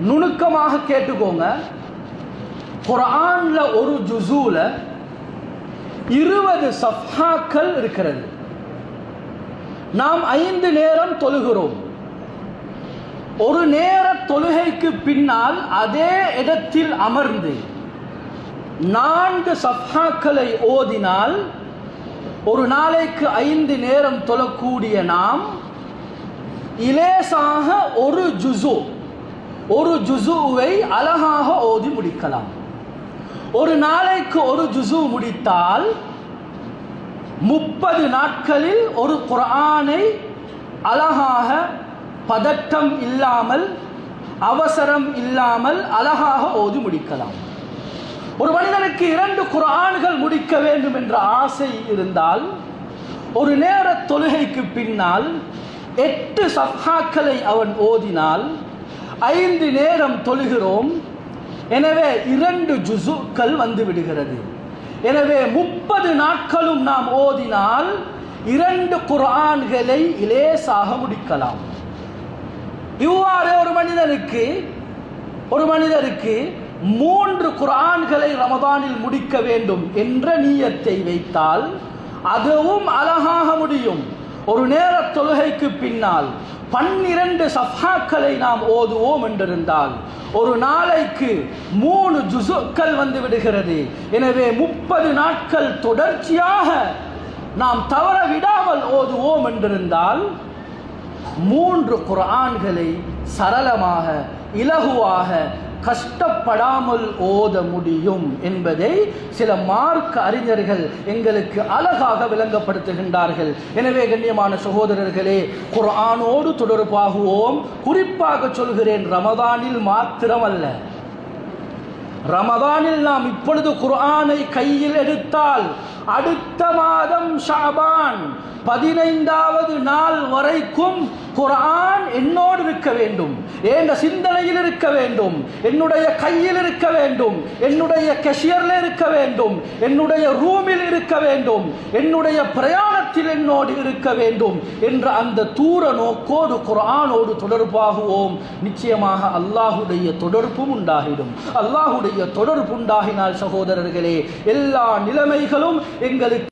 நுணுக்கமாக கேட்டுக்கோங்க. குரான்ல ஒரு ஜுசூல இருபது சஃபாக்கள் இருக்கிறது. நாம் ஐந்து நேரம் தொழுகிறோம். ஒரு நேர தொழுகைக்கு பின்னால் அதே இடத்தில் அமர்ந்து நான்கு சஃபாக்களை ஓதினால் ஒரு நாளைக்கு ஐந்து நேரம் தொழக்கூடிய நாம் இலேசாக ஒரு ஜுசூ ஒரு ஜுசுவை அழகாக ஓதி முடிக்கலாம். ஒரு நாளைக்கு ஒரு ஜுசு முடித்தால் முப்பது நாட்களில் ஒரு குரானை அழகாக பதட்டம் இல்லாமல் அவசரம் இல்லாமல் அழகாக ஓதி முடிக்கலாம். ஒரு மனிதனுக்கு இரண்டு குரான்கள் முடிக்க வேண்டும் என்ற ஆசை இருந்தால் ஒரு நேர தொழுகைக்கு பின்னால் எட்டு சஃபாக்களை அவன் ஓதினால் ஐந்து நேரம் தொழுகிறோம். எனவே இரண்டு ஜுசுக்கள் வந்து விடுகிறது. எனவே முப்பது நாட்களும் நாம் ஓதினால் இரண்டு குரான்களை இலேசாக முடிக்கலாம். இவ்வாறு ஒரு மனிதனுக்கு ஒரு மனிதருக்கு மூன்று குரான்களை ரமதானில் முடிக்க வேண்டும் என்ற நீயத்தை வைத்தால் அதுவும் அழகாக முடியும். ஒரு நேர தொழுகைக்கு பின்னால் பன்னிரண்டு சஃபாக்களை நாம் ஓதுவோம் என்றிருந்தால் ஒரு நாளைக்கு மூணு ஜுசுக்கள் வந்து விடுகிறது. எனவே முப்பது நாட்கள் தொடர்ச்சியாக நாம் தவற விடாமல் ஓதுவோம் என்றிருந்தால் மூன்று குரான்களை சரளமாக இலகுவாக கஷ்டப்படாமல் ஓத முடியும் என்பதை சில மார்க்க அறிஞர்கள் எங்களுக்கு அழகாக விளங்கப்படுத்துகின்றார்கள். எனவே கண்ணியமான சகோதரர்களே குர்ஆனோடு தொடர்பாகுவோம். குறிப்பாக சொல்கிறேன் ரமதானில் மாத்திரமல்ல. ரமதானில் நாம் இப்பொழுது குர்ஆனை கையில் எடுத்தால் அடுத்த மாதம் ஷாபான் பதினைந்தாவது நாள் வரைக்கும் குர்ஆன் என்னோடு இருக்க வேண்டும். என் சிந்தனையில் இருக்க வேண்டும். என்னுடைய கையில் இருக்க வேண்டும். என்னுடைய கெஷியரில் இருக்க வேண்டும். என்னுடைய ரூமில் இருக்க வேண்டும். என்னுடைய பிரயாணத்தில் என்னோடு இருக்க வேண்டும் என்ற அந்த தூர நோக்கோடு குரானோடு தொடர்பாகுவோம். நிச்சயமாக அல்லாஹுடைய தொடர்பும் உண்டாகிடும். அல்லாஹுடைய தொடர்பு உண்டாகினால் சகோதரர்களே எல்லா நிலைமைகளும் எங்களுக்கு